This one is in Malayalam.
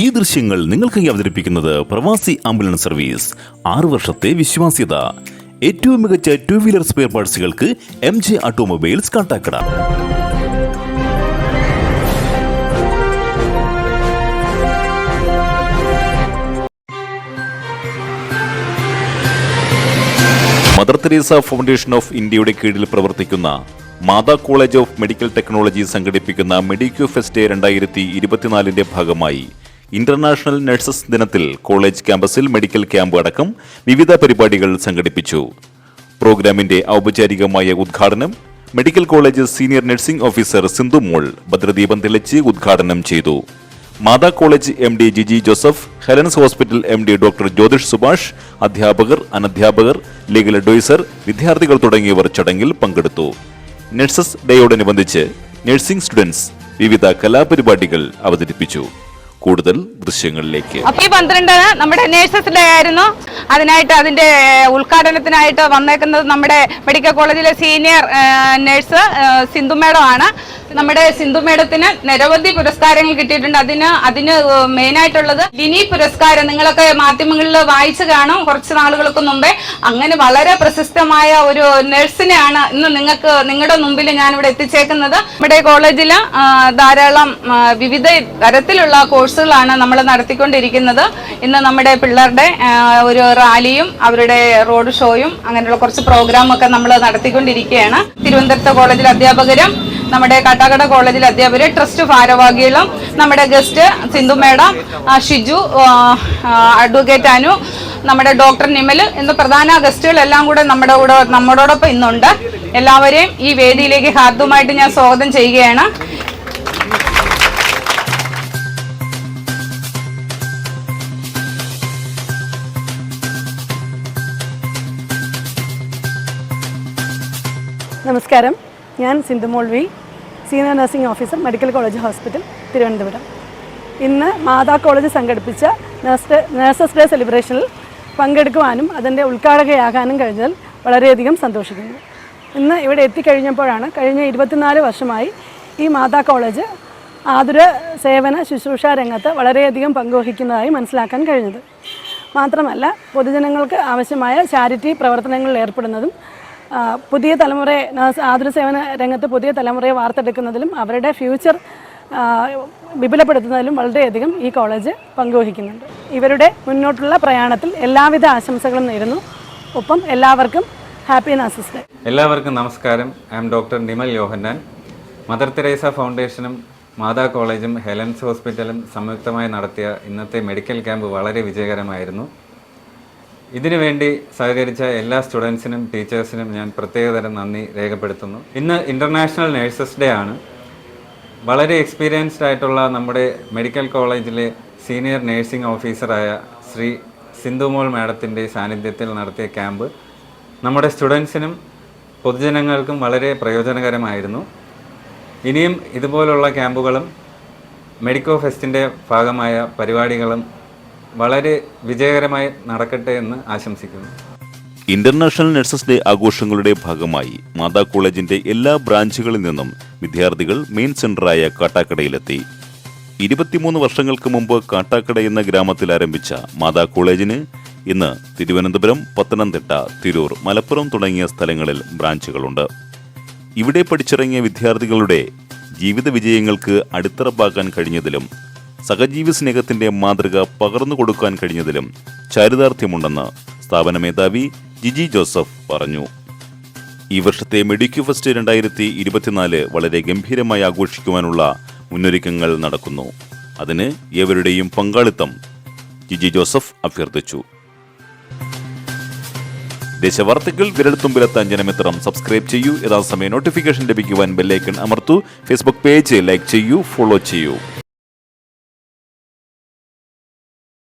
ഈ ദൃശ്യങ്ങൾ നിങ്ങൾക്കായി അവതരിപ്പിക്കുന്നത് പ്രവാസി ആംബുലൻസ് സർവീസ്. ആറു വർഷത്തെ വിശ്വാസ്യത. ഏറ്റവും മികച്ച two wheeler spare പാർട്സുകൾക്ക് M J automobiles Kattakkada. Mother Teresa foundation of ഇന്ത്യയുടെ കീഴിൽ പ്രവർത്തിക്കുന്ന Matha college of medical technology സംഘടിപ്പിക്കുന്ന മെഡിക്യൂ ഫെസ്റ്റ് രണ്ടായിരത്തി ഇരുപത്തിനാലിന്റെ ഭാഗമായി ഇന്റർനാഷണൽ നഴ്സസ് ദിനത്തിൽ കോളേജ് ക്യാമ്പസിൽ മെഡിക്കൽ ക്യാമ്പ് അടക്കം വിവിധ പരിപാടികൾ സംഘടിപ്പിച്ചു. പ്രോഗ്രാമിന്റെ ഔപചാരികമായ ഉദ്ഘാടനം medical college senior nursing officer Sindhu Mol ഭദ്രദീപം തെളിച്ച് ഉദ്ഘാടനം ചെയ്തു. Matha college M D Jiji Joseph Helen's hospital M D doctor Jyothish Subhash അധ്യാപകർ അനധ്യാപകർ ലീഗൽ അഡ്വൈസർ വിദ്യാർത്ഥികൾ തുടങ്ങിയവർ ചടങ്ങിൽ പങ്കെടുത്തു. നഴ്സസ് ഡേയോടനുബന്ധിച്ച് നഴ്സിംഗ് സ്റ്റുഡൻസ് വിവിധ കലാപരിപാടികൾ അവതരിപ്പിച്ചു. കൂടുതൽ ദൃശ്യങ്ങളിലേക്ക്. അപ്പൊ ഈ പന്ത്രണ്ടിന് നമ്മുടെ നേഴ്സസ് ഡേ ആയിരുന്നു അതിനായിട്ട് അതിന്റെ ഉദ്ഘാടനത്തിനായിട്ട് വന്നേക്കുന്നത് നമ്മുടെ മെഡിക്കൽ കോളേജിലെ സീനിയർ നേഴ്സ് സിന്ധു മേഡം ആണ്. നമ്മുടെ സിന്ധു മേഡത്തിന് നിരവധി പുരസ്കാരങ്ങൾ കിട്ടിയിട്ടുണ്ട്. അതിന് അതിന് മെയിൻ ആയിട്ടുള്ളത് ലിനി പുരസ്കാരം. നിങ്ങളൊക്കെ മാധ്യമങ്ങളിൽ വായിച്ചു കാണും. കുറച്ച് നാളുകൾക്ക് മുമ്പേ അങ്ങനെ വളരെ പ്രശസ്തമായ ഒരു നഴ്സിനെയാണ് ഇന്ന് നിങ്ങൾക്ക് നിങ്ങളുടെ മുമ്പിൽ ഞാൻ ഇവിടെ എത്തിച്ചേക്കുന്നത്. നമ്മുടെ കോളേജിൽ ധാരാളം വിവിധ തരത്തിലുള്ള കോഴ്സുകളാണ് നമ്മൾ നടത്തിക്കൊണ്ടിരിക്കുന്നത്. ഇന്ന് നമ്മുടെ പിള്ളേരുടെ ഒരു റാലിയും അവരുടെ റോഡ് ഷോയും അങ്ങനെയുള്ള കുറച്ച് പ്രോഗ്രാം ഒക്കെ നമ്മൾ നടത്തിക്കൊണ്ടിരിക്കുകയാണ്. തിരുവനന്തപുരത്തെ കോളേജിലെ അധ്യാപകരും നമ്മുടെ കാട്ടാക്കട കോളേജിലെ അധ്യാപകർ ട്രസ്റ്റ് ഭാരവാഹികളും നമ്മുടെ guest Sindhu madam Shiju advocate Anu നമ്മുടെ ഡോക്ടർ നിമൽ എന്ന പ്രധാന ഗസ്റ്റുകളെല്ലാം കൂടെ നമ്മുടെ കൂടെ നമ്മളോടൊപ്പം ഇന്നുണ്ട്. എല്ലാവരെയും ഈ വേദിയിലേക്ക് ഹാർദ്യമായിട്ട് ഞാൻ സ്വാഗതം ചെയ്യുകയാണ്. നമസ്കാരം. ഞാൻ Sindhumol V senior nursing officer medical college hospital Thiruvananthapuram. ഇന്ന് മാതാ കോളേജ് സംഘടിപ്പിച്ച നഴ്സ് നഴ്സസ് ഡേ സെലിബ്രേഷനിൽ പങ്കെടുക്കുവാനും അതിന്റെ ഉദ്ഘാടകയാകാനും കഴിഞ്ഞതിൽ വളരെയധികം സന്തോഷിക്കുന്നു. ഇന്ന് ഇവിടെ എത്തിക്കഴിഞ്ഞപ്പോഴാണ് കഴിഞ്ഞ ഇരുപത്തിനാല് വർഷമായി ഈ മാതാ കോളേജ് ആതുര സേവന ശുശ്രൂഷ രംഗത്ത് വളരെയധികം പങ്കുവഹിക്കുന്നതായി മനസ്സിലാക്കാൻ കഴിഞ്ഞത്. മാത്രമല്ല പൊതുജനങ്ങൾക്ക് ആവശ്യമായ ചാരിറ്റി പ്രവർത്തനങ്ങളിൽ ഏർപ്പെടുന്നതും പുതിയ തലമുറയെ ആതുര സേവന രംഗത്ത് പുതിയ തലമുറയെ വാർത്തെടുക്കുന്നതിലും അവരുടെ ഫ്യൂച്ചർ വിപുലപ്പെടുത്തുന്നതിലും വളരെയധികം ഈ കോളേജ് പങ്കുവഹിക്കുന്നുണ്ട്. ഇവരുടെ മുന്നോട്ടുള്ള പ്രയാണത്തിൽ എല്ലാവിധ ആശംസകളും നേരുന്നു. ഒപ്പം എല്ലാവർക്കും ഹാപ്പി നാസസ് ഡേ. എല്ലാവർക്കും നമസ്കാരം. I'm doctor Nimal Yohannan. Mother Teresa ഫൗണ്ടേഷനും മാതാ കോളേജും ഹെലൻസ് ഹോസ്പിറ്റലും സംയുക്തമായി നടത്തിയ ഇന്നത്തെ മെഡിക്കൽ ക്യാമ്പ് വളരെ വിജയകരമായിരുന്നു. ഇതിനു വേണ്ടി സഹകരിച്ച എല്ലാ സ്റ്റുഡൻസിനും ടീച്ചേഴ്സിനും ഞാൻ പ്രത്യേകതരം നന്ദി രേഖപ്പെടുത്തുന്നു. ഇന്ന് ഇന്റർനാഷണൽ നഴ്സസ് ഡേ ആണ്. വളരെ എക്സ്പീരിയൻസ്ഡ് ആയിട്ടുള്ള നമ്മുടെ മെഡിക്കൽ കോളേജിലെ സീനിയർ നേഴ്സിംഗ് ഓഫീസറായ ശ്രീ സിന്ധുമോൾ മാഡത്തിന്റെ സാന്നിധ്യത്തിൽ നടത്തിയ ക്യാമ്പ് നമ്മുടെ സ്റ്റുഡൻസിനും പൊതുജനങ്ങൾക്കും വളരെ പ്രയോജനകരമായിരുന്നു. ഇനിയും ഇതുപോലുള്ള ക്യാമ്പുകളും മെഡിക്കോ ഫെസ്റ്റിന്റെ ഭാഗമായ പരിപാടികളും വളരെ വിജയകരമായി നടക്കട്ടെ എന്ന് ആശംസിക്കുന്നു. ഇന്റർനാഷണൽ നഴ്സസ് ഡേ ആഘോഷങ്ങളുടെ ഭാഗമായി മാതാ കോളേജിന്റെ എല്ലാ ബ്രാഞ്ചുകളിൽ നിന്നും വിദ്യാർത്ഥികൾ മെയിൻ സെന്ററായ കാട്ടാക്കടയിലെത്തി. ഇരുപത്തിമൂന്ന് വർഷങ്ങൾക്ക് മുമ്പ് കാട്ടാക്കട എന്ന ഗ്രാമത്തിൽ ആരംഭിച്ച മാതാ കോളേജിന് ഇന്ന് തിരുവനന്തപുരം പത്തനംതിട്ട തിരൂർ മലപ്പുറം തുടങ്ങിയ സ്ഥലങ്ങളിൽ ബ്രാഞ്ചുകളുണ്ട്. ഇവിടെ പഠിച്ചിറങ്ങിയ വിദ്യാർത്ഥികളുടെ ജീവിത വിജയങ്ങൾക്ക് അടിത്തറപ്പാക്കാൻ കഴിഞ്ഞതിലും സഹജീവി സ്നേഹത്തിന്റെ മാതൃക പകർന്നു കൊടുക്കാൻ കഴിഞ്ഞതിലും ചാരിതാർത്ഥ്യമുണ്ടെന്ന് സ്ഥാപന മേധാവി ജിജി ജോസഫ് പറഞ്ഞു. ഈ വർഷത്തെ മെഡിക്യു ഫെസ്റ്റ് രണ്ടായിരത്തി ഇരുപത്തിനാല് വളരെ ഗംഭീരമായി ആഘോഷിക്കുവാനുള്ള മുന്നൊരുക്കങ്ങൾ നടക്കുന്നു. അതിന് ഏവരുടെയും പങ്കാളിത്തം ജിജി ജോസഫ് അഭ്യർത്ഥിച്ചു. ദേശവാർത്തകൾ വിരൽത്തുമ്പിലെത്താൻ ജനമിത്രം സബ്സ്ക്രൈബ് ചെയ്യൂ. യഥാസമയം നോട്ടിഫിക്കേഷൻ ലഭിക്കുവാൻ ബെല്ലൈക്കൺ അമർത്തു. ഫേസ്ബുക്ക് പേജ് ലൈക്ക് ചെയ്യൂ ഫോളോ ചെയ്യൂ.